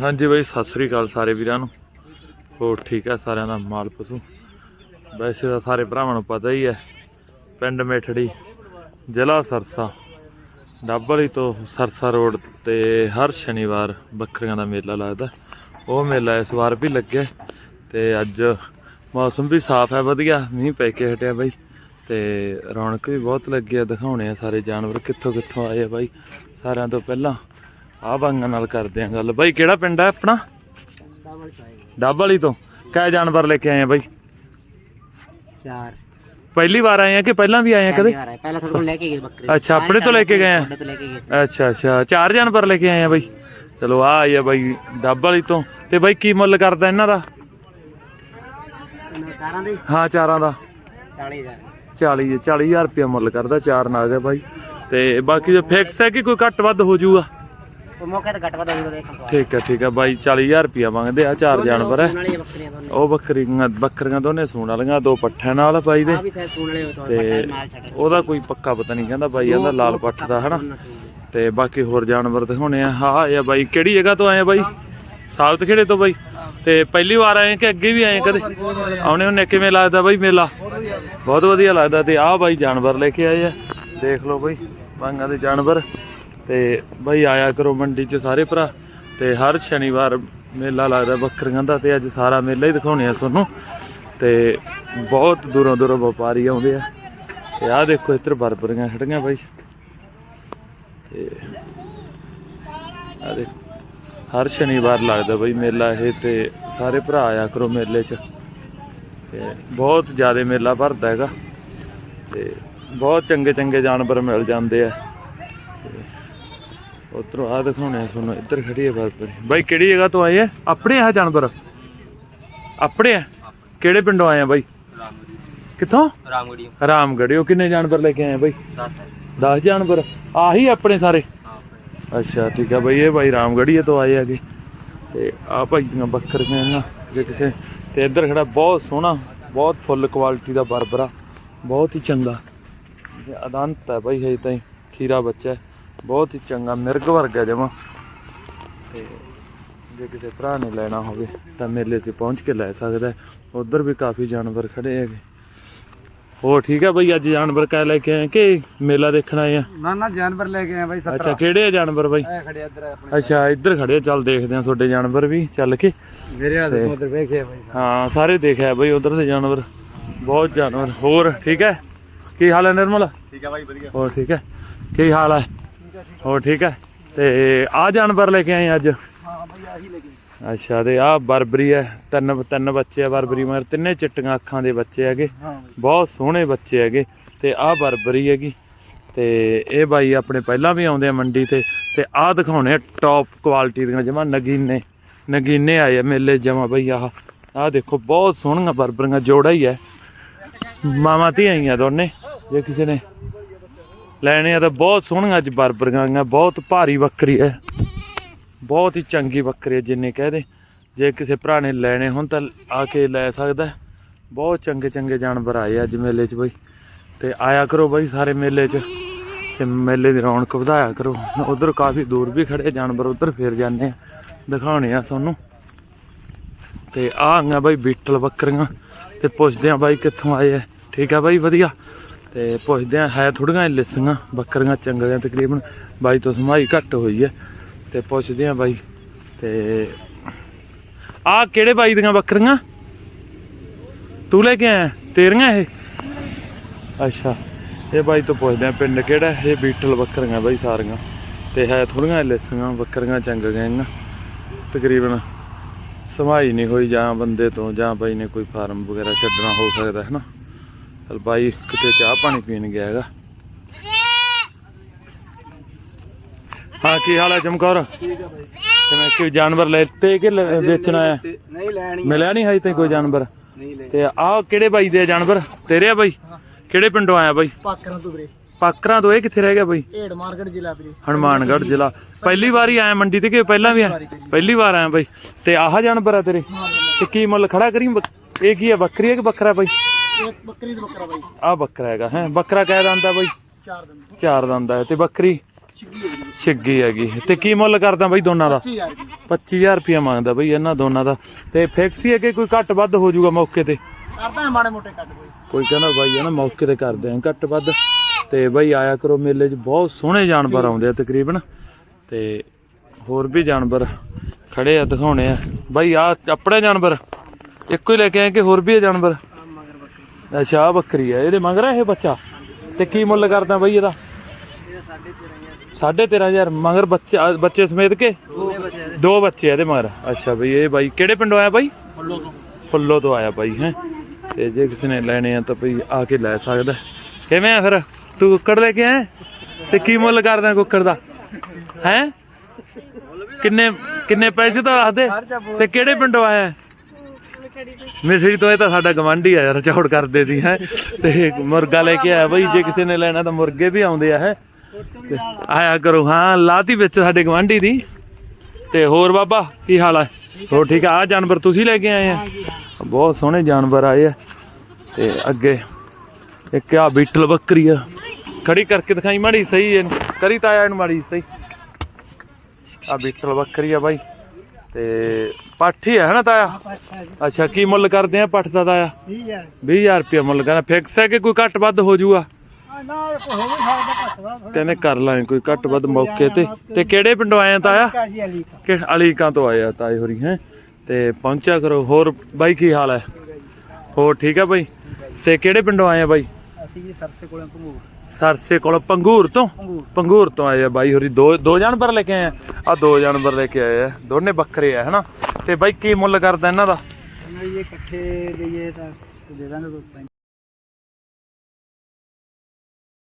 ਹਾਂਜੀ ਬਾਈ, ਸਤਿ ਸ੍ਰੀ ਅਕਾਲ ਸਾਰੇ ਵੀਰਾਂ ਨੂੰ। ਹੋਰ ਠੀਕ ਹੈ ਸਾਰਿਆਂ ਦਾ ਮਾਲ ਪਸ਼ੂ। ਵੈਸੇ ਤਾਂ ਸਾਰੇ ਭਰਾਵਾਂ ਨੂੰ ਪਤਾ ਹੀ ਹੈ ਪਿੰਡ ਮੇਠੜੀ, ਜ਼ਿਲ੍ਹਾ ਸਰਸਾ, ਡੱਬਲੀ ਤੋਂ ਸਰਸਾ ਰੋਡ ਤੇ ਹਰ ਸ਼ਨੀਵਾਰ ਬੱਕਰੀਆਂ ਦਾ ਮੇਲਾ ਲੱਗਦਾ। ਉਹ ਮੇਲਾ ਇਸ ਵਾਰ ਵੀ ਲੱਗਿਆ ਤੇ ਅੱਜ ਮੌਸਮ ਵੀ ਸਾਫ਼ ਹੈ, ਵਧੀਆ, ਮੀਂਹ ਪੈ ਕੇ ਹਟਿਆ ਬਾਈ। ਤੇ ਰੌਣਕ ਵੀ ਬਹੁਤ ਲੱਗੀ ਆ, ਦਿਖਾਉਣੇ ਆ ਸਾਰੇ ਜਾਨਵਰ ਕਿੱਥੋਂ ਕਿੱਥੋਂ ਆਏ ਆ ਬਾਈ। ਸਾਰਿਆਂ ਤੋਂ ਪਹਿਲਾਂ ਆਹ ਬਾਂਗਾਂ ਨਾਲ ਕਰਦੇ ਆ ਗੱਲ। ਬਾਈ ਕਿਹੜਾ ਪਿੰਡ ਹੈ ਆਪਣਾ? ਡੱਬ ਵਾਲੀ ਤੋਂ। ਕਿਹ ਜਾਨਵਰ ਲੈ ਕੇ ਆਏ ਆ ਬਾਈ? ਚਾਰ। ਪਹਿਲੀ ਵਾਰ ਆਏ ਆ ਕਿ ਪਹਿਲਾਂ ਵੀ ਆਏ ਆ ਕਦੇ? ਪਹਿਲੀ ਵਾਰ ਆਏ। ਪਹਿਲਾਂ ਤੁਹਾਡੇ ਕੋਲ ਲੈ ਕੇ ਗਏ ਬੱਕਰੇ। ਅੱਛਾ, ਆਪਣੇ ਤੋਂ ਲੈ ਕੇ ਗਏ ਆ? ਕੇ ਅੱਛਾ ਅੱਛਾ। ਚਾਰ ਜਾਨਵਰ ਲੈ ਕੇ ਆਏ ਆ ਬਾਈ। ਚਲੋ ਆ ਆਈ ਆ ਬਾਈ ਡੱਬ ਵਾਲੀ ਤੋਂ। ਤੇ ਬਾਈ ਕੀ ਮੁੱਲ ਕਰਦਾ ਇਹਨਾਂ ਦਾ? ਇਹਨਾਂ ਚਾਰਾਂ ਦੇ ਹਾਂ। ਚਾਰਾਂ ਦਾ। 40000 40 40000 ਰੁਪਇਆ ਮੁੱਲ ਕਰਦਾ ਚਾਰ ਨਾਗ ਹੈ ਬਾਈ। ਤੇ ਬਾਕੀ ਜੇ ਫਿਕਸ ਹੈ ਕਿ ਕੋਈ ਘੱਟ ਵੱਧ ਹੋ ਜਾਊਗਾ? ਉਹ ਮੌਕੇ ਤੇ ਠੀਕ ਹੈ ਠੀਕ ਹੈ। ਬਾਈ 40000 ਰੁਪਇਆ ਮੰਗਦੇ ਆ ਚਾਰ ਜਾਨਵਰ ਹੈ। ਉਹ ਬੱਕਰੀਆਂ ਬੱਕਰੀਆਂ ਦੋਨੇ ਸੂਣ ਵਾਲੀਆਂ ਦੋ ਪੱਠਿਆਂ ਨਾਲ ਬਾਈ ਦੇ। ਤੋਂ ਉਹਦਾ ਕੋਈ ਪੱਕਾ ਪਤਾ ਨਹੀਂ ਕਹਿੰਦਾ ਬਾਈ ਕਹਿੰਦਾ ਲਾਲ ਪੱਠ ਦਾ ਹਨਾ? ਤੇ ਬਾਕੀ ਹੋਰ ਜਾਨਵਰ ਦਿਖਾਉਣੇ ਆ। ਹਾਂ ਆ ਬਾਈ ਕਿਹੜੀ ਜਗ੍ਹਾ ਤੋਂ ਆਏ ਆ ਬਾਈ? ਸਾਬਤ ਖੇੜੇ ਤੋਂ ਬਾਈ। ਤੇ ਪਹਿਲੀ ਵਾਰ ਆਏ ਕਿ ਅੱਗੇ ਵੀ ਆਏ ਕਦੇ? ਆਉਣੇ ਹੁੰਨੇ ਕਿਵੇਂ ਲੱਗਦਾ ਬਾਈ ਮੇਲਾ? ਬਹੁਤ ਵਧੀਆ ਲੱਗਦਾ ਤੇ ਆਹ ਬਾਈ ਜਾਨਵਰ ਲੈ ਕੇ ਆਏ ਆ। ਦੇਖ ਲਓ ਬਾਈ ਵਾਂਗਾਂ ਦੇ ਜਾਨਵਰ। ਤੇ ਬਾਈ ਆਇਆ ਕਰੋ ਮੰਡੀ 'ਚ ਸਾਰੇ ਭਰਾ, ਤੇ ਹਰ ਸ਼ਨੀਵਾਰ ਮੇਲਾ ਲੱਗਦਾ ਬੱਕਰੀਆਂ ਦਾ ਤੇ ਅੱਜ ਸਾਰਾ ਮੇਲਾ ਹੀ ਦਿਖਾਉਣੇ ਆ ਤੁਹਾਨੂੰ। ਤੇ ਬਹੁਤ ਦੂਰੋਂ ਦੂਰੋਂ ਵਪਾਰੀ ਆਉਂਦੇ ਆ। ਤੇ ਆਹ ਦੇਖੋ ਇੱਧਰ ਬਰਬਰੀਆਂ ਖੜੀਆਂ ਬਾਈ। ਤੇ ਆਹ ਦੇਖ, ਹਰ ਸ਼ਨੀਵਾਰ ਲੱਗਦਾ ਬਾਈ ਮੇਲਾ ਇਹ ਤੇ ਸਾਰੇ ਭਰਾ ਆਇਆ ਕਰੋ ਮੇਲੇ 'ਚ। ਤੇ ਬਹੁਤ ਜ਼ਿਆਦਾ ਮੇਲਾ ਭਰਦਾ ਹੈਗਾ। ਤੇ ਬਹੁਤ ਚੰਗੇ ਚੰਗੇ ਜਾਨਵਰ ਮਿਲ ਜਾਂਦੇ ਆ। ਉਧਰੋਂ ਆ ਦਿਖਾਉਣੇ ਆ ਤੁਹਾਨੂੰ ਇੱਧਰ ਖੜੀ ਹੈ ਬਰਬਰੀ ਬਾਈ ਕਿਹੜੀ ਜਗ੍ਹਾ ਤੋਂ ਆਏ ਆ? ਆਪਣੇ ਆ ਜਾਨਵਰ? ਆਪਣੇ ਆ? ਕਿਹੜੇ ਪਿੰਡੋਂ ਆਏ ਆ ਬਾਈ? ਕਿੱਥੋਂ? ਰਾਮਗੜੀ ਰਾਮਗੜਿਓ ਕਿੰਨੇ ਜਾਨਵਰ ਲੈ ਕੇ ਆਏ ਆ ਬਾਈ? 10 ਹੈ 10 ਜਾਨਵਰ? ਆਹੀ ਆਪਣੇ ਸਾਰੇ? ਅੱਛਾ ਠੀਕ ਆ ਬਾਈ ਇਹ ਬਾਈ ਰਾਮਗੜੀਏ ਤੋਂ ਆਏ ਹੈਗੇ। ਤੇ ਆ ਭਾਈਆਂ ਬੱਕਰੀਆਂ ਨਾ ਜੇ ਕਿਸੇ ਤੇ ਇੱਧਰ ਖੜਾ ਬਹੁਤ ਸੋਹਣਾ ਬਹੁਤ ਫੁੱਲ ਕੁਆਲਿਟੀ ਦਾ ਬਰਬਰਾ ਬਹੁਤ ਹੀ ਚੰਗਾ। ਇਹ ਅਦੰਤ ਹੈ ਬਾਈ ਹੈ ਤਾਂ ਖੀਰਾ ਬੱਚਾ ਹੈ। ਬਹੁਤ ਹੀ ਚੰਗਾ ਮਿਰਗ ਵਰਗਾ ਜਮਾ। ਤੇ ਜੇ ਕਿਸੇ ਭਰਾ ਨੇ ਲੈਣਾ ਹੋਵੇ ਤਾਂ ਮੇਲੇ ਤੇ ਪਹੁੰਚ ਕੇ ਲੈ ਸਕਦਾ ਹੈ। ਉਧਰ ਵੀ ਕਾਫੀ ਜਾਨਵਰ ਖੜੇ ਹੈਗੇ। ਹੋਰ ਠੀਕ ਹੈ ਬਾਈ ਅੱਜ ਜਾਨਵਰ ਕਾ ਲੈ ਕੇ ਆਏ ਕਿ ਮੇਲਾ ਦੇਖਣ ਆਏ ਆ? ਨਾ ਨਾ ਜਾਨਵਰ ਲੈ ਕੇ ਆਏ ਬਾਈ ਅੱਛਾ ਕਿਹੜੇ ਆ ਜਾਨਵਰ ਬਾਈ? ਐ ਖੜੇ ਇੱਧਰ ਆਪਣੇ। ਅੱਛਾ ਇੱਧਰ ਖੜੇ ਆ, ਚੱਲ ਦੇਖਦੇ ਆ ਤੁਹਾਡੇ ਜਾਨਵਰ ਵੀ ਚੱਲ ਕੇ। ਮੇਰੇ ਤੋਂ ਉਧਰ ਵੇਖਿਆ ਬਾਈ। ਹਾਂ ਸਾਰੇ ਦੇਖਿਆ ਬਈ ਉਧਰ ਦੇ ਜਾਨਵਰ। ਬਹੁਤ ਜਾਨਵਰ। ਹੋਰ ਠੀਕ ਹੈ? ਕੀ ਹਾਲ ਹੈ ਨਿਰਮਲ? ਠੀਕ ਹੈ ਬਾਈ ਵਧੀਆ। ਹੋਰ ਠੀਕ ਹੈ? ਕੀ ਹਾਲ ਹੈ? ਹੋਰ ਠੀਕ ਹੈ? ਤੇ ਆ ਜਾਨਵਰ ਲੈ ਕੇ ਆਏ ਅੱਜ? ਹਾਂ ਬਾਈ ਆਹੀ ਲੈ ਕੇ ਅੱਛਾ ਤੇ ਆ ਬਰਬਰੀ ਹੈ। ਤਿੰਨ ਤਿੰਨ ਬੱਚੇ ਆ ਬਰਬਰੀ ਮਗਰ ਤਿੰਨੇ ਚਿੱਟੀਆਂ ਅੱਖਾਂ ਦੇ ਬੱਚੇ ਹੈਗੇ। ਬਹੁਤ ਸੋਹਣੇ ਬੱਚੇ ਹੈਗੇ। ਤੇ ਆਹ ਬਰਬਰੀ ਹੈਗੀ। ਤੇ ਇਹ ਬਾਈ ਆਪਣੇ ਪਹਿਲਾਂ ਵੀ ਆਉਂਦੇ ਆ ਮੰਡੀ ਤੇ। ਤੇ ਆਹ ਦਿਖਾਉਣੇ ਟੌਪ ਕੁਆਲਿਟੀ ਦੀਆਂ ਜਮਾ ਨਗੀਨੇ। ਨਗੀਨੇ ਆਏ ਆ ਮੇਲੇ ਜਮਾ ਬਈ ਆਹ। ਆਹ ਦੇਖੋ ਬਹੁਤ ਸੋਹਣੀਆਂ ਬਰਬਰੀਆਂ ਜੋੜਾ ਹੀ ਹੈ। ਮਾਵਾਂ ਧੀਆਂ ਹੀ ਆ ਦੋਨੇ ਜੇ ਕਿਸੇ ਨੇ ਲੈਣੇ ਆ ਤਾਂ ਬਹੁਤ ਸੋਹਣੀਆਂ ਅੱਜ ਬਰਬਰੀਆਂ ਆਈਆਂ, ਬਹੁਤ ਭਾਰੀ ਬੱਕਰੀ ਹੈ ਬਹੁਤ ਹੀ ਚੰਗੀ ਬੱਕਰੀ ਹੈ ਜਿੰਨੇ ਕਹਦੇ ਜੇ ਕਿਸੇ ਭਰਾ ਨੇ ਲੈਣੇ ਹੋਣ ਤਾਂ ਆ ਕੇ ਲੈ ਸਕਦਾ ਬਹੁਤ ਚੰਗੇ ਚੰਗੇ ਜਾਨਵਰ ਆਏ ਅੱਜ ਮੇਲੇ 'ਚ ਬਈ। ਤੇ ਆਇਆ ਕਰੋ ਬਈ ਸਾਰੇ ਮੇਲੇ 'ਚ। ਤੇ ਮੇਲੇ ਦੀ ਰੌਣਕ ਵਧਾਇਆ ਕਰੋ। ਉਧਰ ਕਾਫੀ ਦੂਰ ਵੀ ਖੜੇ ਜਾਨਵਰ, ਉਧਰ ਫੇਰ ਜਾਂਦੇ ਆ। ਦਿਖਾਉਣੇ ਆ ਤੁਹਾਨੂੰ। ਤੇ ਆ ਆਈਆਂ ਬਈ ਬੀਟਲ ਬੱਕਰੀਆਂ। ਤੇ ਪੁੱਛਦੇ ਆ ਬਾਈ ਕਿੱਥੋਂ ਆਏ ਆ ਠੀਕ ਆ ਬਾਈ, ਵਧੀਆ। ਤੇ ਪੁੱਛਦੇ ਆ, ਹੈ ਥੋੜੀਆਂ ਲਿਸੀਆਂ, ਬੱਕਰੀਆਂ ਚੰਗੀਆਂ ਤਕਰੀਬਨ, ਬਾਈ ਤੋਂ ਸਮਾਈ ਘੱਟ ਹੋਈ ਹੈ। ਤੇ ਪੁੱਛਦੇ ਆ ਬਾਈ, ਤੇ ਆ ਕਿਹੜੇ ਬਾਈ ਦੀਆਂ ਬੱਕਰੀਆਂ? ਤੂੰ ਲੈ ਕੇ ਆਇਆ, ਤੇਰੀਆਂ ਇਹ? ਅੱਛਾ, ਇਹ ਬਾਈ ਤੋਂ ਪੁੱਛਦੇ ਆ, ਪਿੰਡ ਕਿਹੜਾ ਇਹ ਬੀਟਲ ਬੱਕਰੀਆਂ ਬਾਈ ਸਾਰੀਆਂ। ਤੇ ਹੈ ਥੋੜੀਆਂ ਲਿਸੀਆਂ, ਬੱਕਰੀਆਂ ਚੰਗ ਗਈਆਂ ਤਕਰੀਬਨ ਸਮਾਈ ਨਹੀਂ ਹੋਈ ਜਾਂ ਬੰਦੇ ਤੋਂ ਜਾਂ ਬਾਈ ਨੇ ਕੋਈ ਫਾਰਮ ਵਗੈਰਾ ਛੱਡਣਾ ਹੋ ਸਕਦਾ, ਹੈ ਨਾ? ਚਲ ਬਾਈ ਕਿਤੇ ਚਾਹ ਪਾਣੀ ਪੀਣ ਗਿਆ ਹੈਗਾ। ਹਾਂ ਕੀ ਹਾਲ ਹੈ ਚਮਕੌਰ? ਠੀਕ ਹੈ ਬਾਈ ਕਿਵੇਂ ਕਿ ਜਾਨਵਰ ਲੈਤੇ ਕਿ ਵੇਚਣਾ ਹੈ ਨਹੀਂ ਲੈਣੀ ਮਿਲਿਆ ਨਹੀਂ ਹਜੇ ਤਾਈਂ ਕੋਈ ਜਾਨਵਰ? ਨਹੀਂ ਲੈ। ਤੇ ਆਹ ਕਿਹੜੇ ਬਾਈ ਦੇ ਆ ਜਾਨਵਰ? ਤੇਰੇ ਆ ਬਾਈ? ਕਿਹੜੇ ਪਿੰਡੋਂ ਆਇਆ ਬਾਈ? ਪਾਕਰਾਂ ਤੋਂ ਵੀਰੇ। ਪਾਕਰਾਂ ਤੋਂ ਇਹ ਕਿੱਥੇ ਰਹਿ ਗਿਆ ਬਾਈ? ਢੇੜ ਮਾਰਕਟ ਜ਼ਿਲ੍ਹਾ ਵੀਰੇ। ਹਨੂਮਾਨਗੜ੍ਹ ਜ਼ਿਲ੍ਹਾ। ਪਹਿਲੀ ਵਾਰੀ ਆਇਆ ਮੰਡੀ ਤੇ ਕਿ ਪਹਿਲਾਂ ਵੀ ਆਇਆ? ਪਹਿਲੀ ਵਾਰ ਆਇਆ ਬਾਈ। ਤੇ ਆਹ ਜਾਨਵਰ ਆ ਤੇਰੇ? ਤੇ ਕੀ ਮੁੱਲ ਖੜਾ ਕਰੀ? ਇਹ ਕੀ ਹੈ ਬੱਕਰੀ ਹੈ ਕਿ ਬੱਕਰਾ ਬਾਈ? ਇੱਕ ਬੱਕਰੀ ਦਾ ਬੱਕਰਾ ਬਾਈ। ਆਹ ਬੱਕਰਾ ਹੈਗਾ ਹੈ ਬੱਕਰਾ ਕਹਿ ਦੰਦਾ ਬਾਈ? ਚਾਰ ਦਿਨ ਚਾਰ ਦੰਦਾ ਹੈ ਤੇ ਬੱਕਰੀ? ਛਿੱਗੀ ਹੈ ਛਿੱਗੀ ਹੈਗੀ। ਤੇ ਕੀ ਮੁੱਲ ਕਰਦਾ ਬਾਈ ਦੋਨਾਂ ਦਾ? 25000 ਜੀ 25000 ਰੁਪਇਆ ਮੰਗਦਾ ਬਈ ਇਹਨਾਂ ਦੋਨਾਂ ਦਾ। ਤੇ ਫਿਕਸ ਹੀ ਹੈ ਕਿ ਕੋਈ ਘੱਟ ਵੱਧ ਹੋ ਜਾਊਗਾ ਮੌਕੇ ਤੇ? ਕਰਦਾ ਹੈ ਮਾੜੇ ਮੋਟੇ ਕੱਟ ਕੋਈ ਕੋਈ ਕਹਿੰਦਾ ਬਾਈ ਹੈ ਨਾ ਮੌਕੇ ਤੇ ਕਰਦੇ ਆਂ ਘੱਟ ਵੱਧ। ਤੇ ਬਾਈ ਆਇਆ ਕਰੋ ਮੇਲੇ 'ਚ ਬਹੁਤ ਸੋਹਣੇ ਜਾਨਵਰ ਆਉਂਦੇ ਆ ਤਕਰੀਬਨ। ਤੇ ਹੋਰ ਵੀ ਜਾਨਵਰ ਖੜੇ ਆ ਦਿਖਾਉਣੇ ਆ। ਬਾਈ ਆ ਆਪਣੇ ਜਾਨਵਰ ਇੱਕੋ ਹੀ ਲੈ ਕੇ ਆਏ ਕਿ ਹੋਰ ਵੀ ਜਾਨਵਰ? ਅੱਛਾ ਆਹ ਬੱਕਰੀ ਆ ਇਹਦੇ ਮੰਗ ਰਿਹਾ ਇਹ ਬੱਚਾ? ਤੇ ਕੀ ਮੁੱਲ ਕਰਦਾ ਬਾਈ ਇਹਦਾ? 13000 ਸਾਢੇ ਤੇਰਾਂ ਹਜ਼ਾਰ ਮਗਰ ਬੱਚਾ ਬੱਚੇ ਸਮੇਤ ਕੇ? ਦੋ ਬੱਚੇ ਆ ਇਹਦੇ ਮਗਰ। ਅੱਛਾ ਬਈ ਇਹ ਬਾਈ ਕਿਹੜੇ ਪਿੰਡੋਂ ਆਇਆ ਬਾਈ? ਫੁੱਲੋ ਤੋਂ। ਫੁੱਲੋ ਤੋਂ ਆਇਆ ਬਾਈ ਹੈ। ਤੇ ਜੇ ਕਿਸੇ ਨੇ ਲੈਣੇ ਆ ਤਾਂ ਬਈ ਆ ਕੇ ਲੈ ਸਕਦਾ। ਕਿਵੇਂ ਆ ਫਿਰ? ਤੂੰ ਕੁੱਕੜ ਲੈ ਕੇ ਆਇਆ? ਤੇ ਕੀ ਮੁੱਲ ਕਰਦਾ ਕੁੱਕੜ ਦਾ? ਹੈ? ਕਿੰਨੇ ਕਿੰਨੇ ਪੈਸੇ ਤਾਂ ਦੱਸ ਦੇ। ਤੇ ਕਿਹੜੇ ਪਿੰਡੋਂ ਆਇਆ? ਮਿਠੜੀ ਤੋਂ ਇਹ ਤਾਂ ਸਾਡਾ ਗਵਾਂਢੀ ਆ ਯਾਰ ਚੌੜ ਕਰਦੇ ਸੀ ਹੈ। ਤੇ ਮੁਰਗਾ ਲੈ ਕੇ ਆਇਆ ਬਈ ਜੇ ਕਿਸੇ ਨੇ ਲੈਣਾ ਤਾਂ ਮੁਰਗੇ ਵੀ ਆਉਂਦੇ ਆ ਹੈ। ਆਇਆ ਕਰੋ ਹਾਂ ਲਾਤੀ ਵਿੱਚ ਸਾਡੇ ਗਵਾਂਢੀ ਦੀ। ਤੇ ਹੋਰ ਬਾਬਾ ਕੀ ਹਾਲ ਹੈ ਹੋਰ ਠੀਕ ਆ? ਜਾਨਵਰ ਤੁਸੀਂ ਲੈ ਕੇ ਆਏ ਆ? ਬਹੁਤ ਸੋਹਣੇ ਜਾਨਵਰ ਆਏ ਆ। ਤੇ ਅੱਗੇ ਇੱਕ ਆ ਬੀਟਲ ਬੱਕਰੀ ਆ। ਖੜੀ ਕਰਕੇ ਦਿਖਾਈ ਮਾੜੀ ਸਹੀ ਇਹਨੂੰ ਕਰੀ ਤਾਂ ਆਇਆ ਇਹਨੂੰ ਮਾੜੀ ਸਹੀ। ਆ ਬੀਟਲ ਬੱਕਰੀ ਆ ਬਾਈ। ਤੇ ਪਾਠੀ ਹੈ ਹਨਾ ਤਾਇਆ? ਅੱਛਾ ਕੀ ਮੁੱਲ ਕਰਦੇ ਆ ਪੱਠ ਦਾ ਤਾਇਆ? 20000 20000 ਰੁਪਏ ਮੁੱਲ ਕਹਿੰਦਾ ਫਿਕਸ ਹੈ ਕਿ ਕੋਈ ਘੱਟ ਵੱਧ ਹੋ ਹੋ ਵਾ ਕਹਿੰਦੇ ਕਰ ਲਾਂਗੇ ਕੋਈ ਘੱਟ ਵੱਧ ਮੌਕੇ ਤੇ। ਤੇ ਕਿਹੜੇ ਪਿੰਡੋਂ ਆਏ ਆ ਤਾਇਆ? ਕਾ ਅਲੀਕਾਂ ਤੋਂ ਆਏ ਆ ਤਾਏ ਹੋਰੀ ਹੈ? ਤੇ ਪਹੁੰਚਿਆ ਕਰੋ। ਹੋਰ ਬਾਈ ਕੀ ਹਾਲ ਹੈ? ਹੋਰ ਠੀਕ ਹੈ ਬਾਈ? ਤੇ ਕਿਹੜੇ ਪਿੰਡੋਂ ਆਏ ਆ ਬਾਈ? ਅਸੀਂ ਜੀ ਸਰਸੇ ਕੋਲੋਂ ਪੰਗੂਰ ਸਰਸੇ ਕੋਲ ਪੰਗੂਰ ਤੋਂ? ਪੰਗੂਰ। ਤੋਂ ਆਏ ਆ ਬਾਈ ਹੋਰੀ। ਦੋ ਦੋ ਜਾਨਵਰ ਲੈ ਕੇ ਆਏ ਆ? ਆ ਦੋ ਜਾਨਵਰ ਲੈ ਕੇ ਆਏ ਆ। ਦੋਨੇ ਬੱਕਰੇ ਆ ਹਨਾ? ਤੇ ਬਾਈ ਕੀ ਮੁੱਲ ਕਰਦਾ ਇਹਨਾਂ ਦਾ? ਇਹ ਇਕੱਠੇ ਲਈਏ ਤਾਂ ਦੇ ਦਾਂਗੇ ਕੋਈ